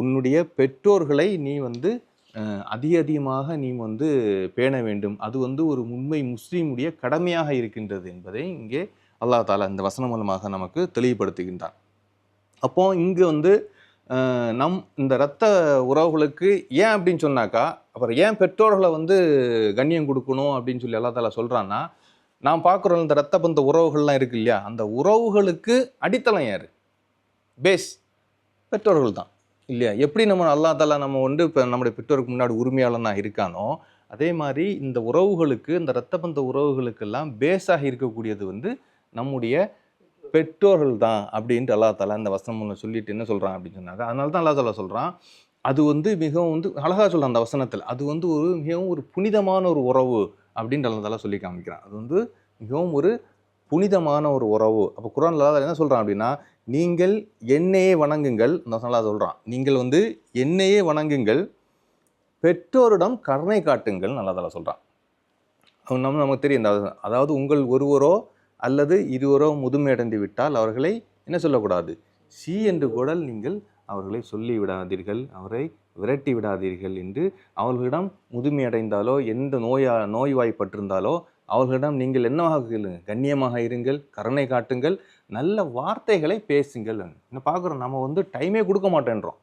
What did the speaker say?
உன்னுடைய பெற்றோர்களை நீ வந்து அதிக அதிகமாக நீ வந்து பேண வேண்டும். அது வந்து ஒரு உண்மை முஸ்லீமுடைய கடமையாக இருக்கின்றது என்பதை இங்கே அல்லாஹ் தாலா இந்த வசனம் மூலமாக நமக்கு தெளிவுபடுத்துகின்றான். அப்போ இங்கே வந்து நம் இந்த இரத்த உறவுகளுக்கு ஏன் அப்படின்னு சொன்னாக்கா அப்புறம் ஏன் பெற்றோர்களை வந்து கண்ணியம் கொடுக்கணும் அப்படின்னு சொல்லி அல்லா தாலா சொல்கிறான்னா நாம் பார்க்குறோம் இந்த ரத்த பந்த உறவுகள்லாம் இருக்கு இல்லையா? அந்த உறவுகளுக்கு அடித்தளம் யார்? பேஸ். பெற்றோர்கள் தான். இல்லையா? எப்படி நம்ம அல்லா தாலா நம்ம வந்து இப்போ நம்முடைய பெற்றோருக்கு முன்னாடி உரிமையாளனாக இருக்கானோ அதே மாதிரி இந்த உறவுகளுக்கு இந்த இரத்த பந்த உறவுகளுக்கெல்லாம் பேஸாக இருக்கக்கூடியது வந்து நம்முடைய பெற்றோர்கள் தான் அப்படின்ட்டு அல்லா தாலா இந்த வசனம் ஒன்று சொல்லிட்டு என்ன சொல்கிறான் அப்படின்னு சொன்னாங்க. அதனால தான் அல்லா தாலா சொல்கிறான் அது வந்து மிகவும் வந்து அழகாக சொல்கிறான் அந்த வசனத்தில். அது வந்து ஒரு மிகவும் ஒரு புனிதமான ஒரு உறவு அப்படின்ட்டு அல்லா தாலா சொல்லி காமிக்கிறான். அது வந்து மிகவும் ஒரு புனிதமான ஒரு உறவு. அப்போ குரான் அல்லா என்ன சொல்கிறான் அப்படின்னா நீங்கள் என்னையே வணங்குங்கள் நல்லா வசனம் சொல்கிறான் நீங்கள் வந்து என்னையே வணங்குங்கள் பெற்றோரிடம் கருணை காட்டுங்கள் நல்லா சொல்கிறான் அவன் நம்ம நமக்கு தெரியும் அதாவது உங்கள் ஒருவரோ அல்லது இருவரோ முதுமையடைந்து விட்டால் அவர்களை என்ன சொல்லக்கூடாது? சி என்று கூட நீங்கள் அவர்களை சொல்லி விடாதீர்கள் அவரை விரட்டி விடாதீர்கள் என்று அவர்களிடம் முதுமையடைந்தாலோ எந்த நோயா நோய்வாய்ப்பட்டிருந்தாலோ அவர்களிடம் நீங்கள் என்னவாக கேளுங்க கண்ணியமாக இருங்கள் கருணை காட்டுங்கள் நல்ல வார்த்தைகளை பேசுங்கள். என்ன பார்க்குறோம் நம்ம வந்து டைமே கொடுக்க மாட்டேன்றோம்.